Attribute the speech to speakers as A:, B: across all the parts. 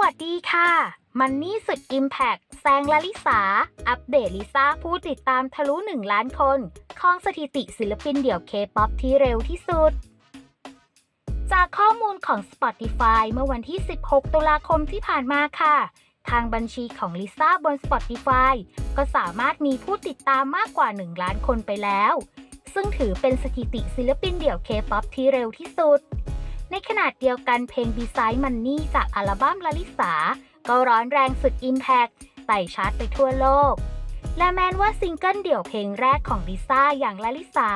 A: วัสดีค่ะ มันนี่สุดอิมแพกแซงลลิสา อัปเดตลิซ่าผู้ติดตามทะลุ 1 ล้านคนครองสถิติศิลปินเดี่ยวเคป๊อปที่เร็วที่สุด จากข้อมูลของ Spotify เมื่อวันที่ 16 ตุลาคมที่ผ่านมาค่ะ ทางบัญชีของลิซ่าบน Spotify ก็สามารถมีผู้ติดตามมากกว่า 1 ล้านคนไปแล้ว ซึ่งถือเป็นสถิติศิลปินเดี่ยวเคป๊อปที่เร็วที่สุด ในขณะเดียวกันเพลง Beside Money จากอัลบั้มลลิสา ก็ร้อนแรงสุด Impact ไต่ชาร์ตไปทั่วโลก และแม้นว่าซิงเกิลเดี่ยวเพลงแรกของลิซ่าอย่างลลิสา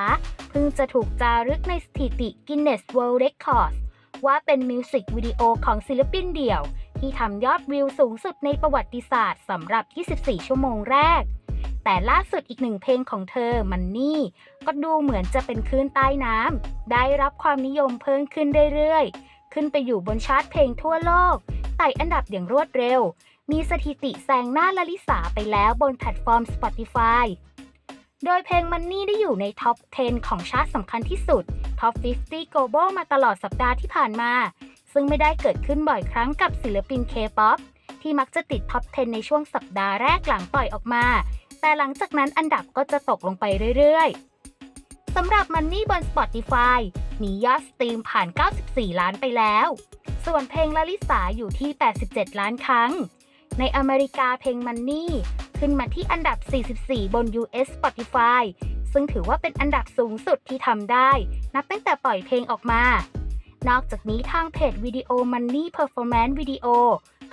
A: เพิ่งจะถูกจารึกในสถิติ Guinness World Records ว่าเป็นมิวสิกวิดีโอของศิลปินเดี่ยว ที่ทำยอดวิวสูงสุดในประวัติศาสตร์สำหรับ 24 ชั่วโมงแรก แต่ล่าสุดอีกหนึ่งเพลงของเธอมันนี่ ก็ดูเหมือนจะเป็นคลื่นใต้น้ำได้รับความนิยมเพิ่มขึ้นเรื่อยๆ ขึ้นไปอยู่บนชาร์ตเพลงทั่วโลกไต่อันดับอย่างรวดเร็ว มีสถิติแซงหน้าลลิสาไปแล้วบนแพลตฟอร์ม Spotify โดยเพลงมันนี่ได้อยู่ในท็อป 10 ของชาร์ตสำคัญที่สุด ท็อป 50 Global มาตลอดสัปดาห์ที่ผ่านมา ซึ่งไม่ได้เกิดขึ้นบ่อยครั้งกับศิลปิน K-POP ที่มักจะติดท็อป 10 ในช่วงสัปดาห์แรกหลังปล่อยออกมา แต่หลังจากนั้นอันดับก็จะตกลงไปเรื่อยๆ สำหรับมันนี่บน Spotify มียอดสตรีมผ่าน 94 ล้านไปแล้ว ส่วนเพลงลาลิสาอยู่ที่ 87 ล้านครั้ง ในอเมริกาเพลงมันนี่ขึ้นมาที่อันดับ 44 บน US Spotify ซึ่งถือว่าเป็นอันดับสูงสุดที่ทำได้ นับตั้งแต่ปล่อยเพลงออกมา นอกจากนี้ทางเพจวิดีโอ Money Performance Video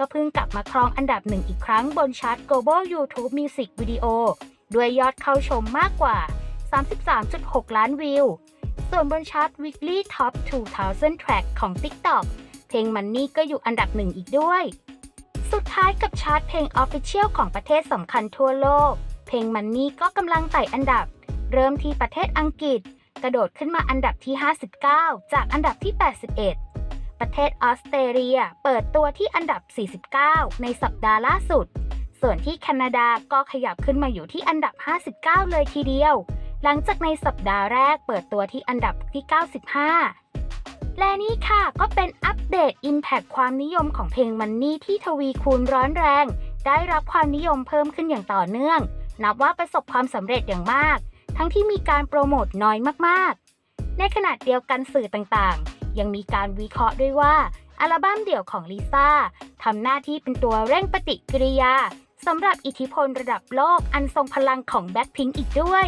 A: ก็เพิ่งกลับมาครองอันดับหนึ่งอีกครั้งบนชาร์ต Global YouTube Music Video ด้วยยอดเข้าชมมากกว่า 33.6 ล้านวิว ส่วนบนชาร์ต Weekly Top 2000 Track ของ TikTok เพลงมันนี่ก็อยู่อันดับหนึ่งอีกด้วย สุดท้ายกับชาร์ตเพลง Official ของประเทศสำคัญทั่วโลก เพลงมันนี่ก็กำลังไต่อันดับ เริ่มที่ประเทศอังกฤษ กระโดดขึ้นมาอันดับที่ 59 จากอันดับที่ 81 ประเทศออสเตรเลีย เปิดตัวที่อันดับ 49 ในสัปดาห์ล่าสุด ส่วนที่แคนาดาก็ขยับขึ้นมาอยู่ที่อันดับ 59 เลยทีเดียว หลังจากในสัปดาห์แรกเปิดตัวที่อันดับที่ 95 และนี่ค่ะก็เป็นอัปเดต Impact ความนิยมของเพลงมันนี่ที่ทวีคูณร้อนแรง ได้รับความนิยมเพิ่มขึ้นอย่างต่อเนื่อง นับว่าประสบความสำเร็จอย่างมาก ทั้งที่มีการโปรโมทน้อยมากๆ ในขณะเดียวกันสื่อต่างๆ ยังมีการวิเคราะห์ด้วยว่า อัลบั้มเดี่ยวของลิซ่าทำหน้าที่เป็นตัวเร่งปฏิกิริยาสำหรับอิทธิพลระดับโลกอันทรงพลังของแบ็คพิงอีกด้วย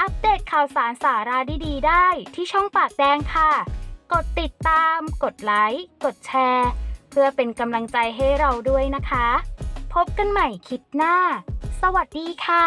A: อัปเดตข่าวสารสาระดีๆ ได้ที่ช่องปากแดงค่ะ กดติดตาม กดไลค์ กดแชร์ เพื่อเป็นกำลังใจให้เราด้วยนะคะ พบกันใหม่คลิปหน้า สวัสดีค่ะ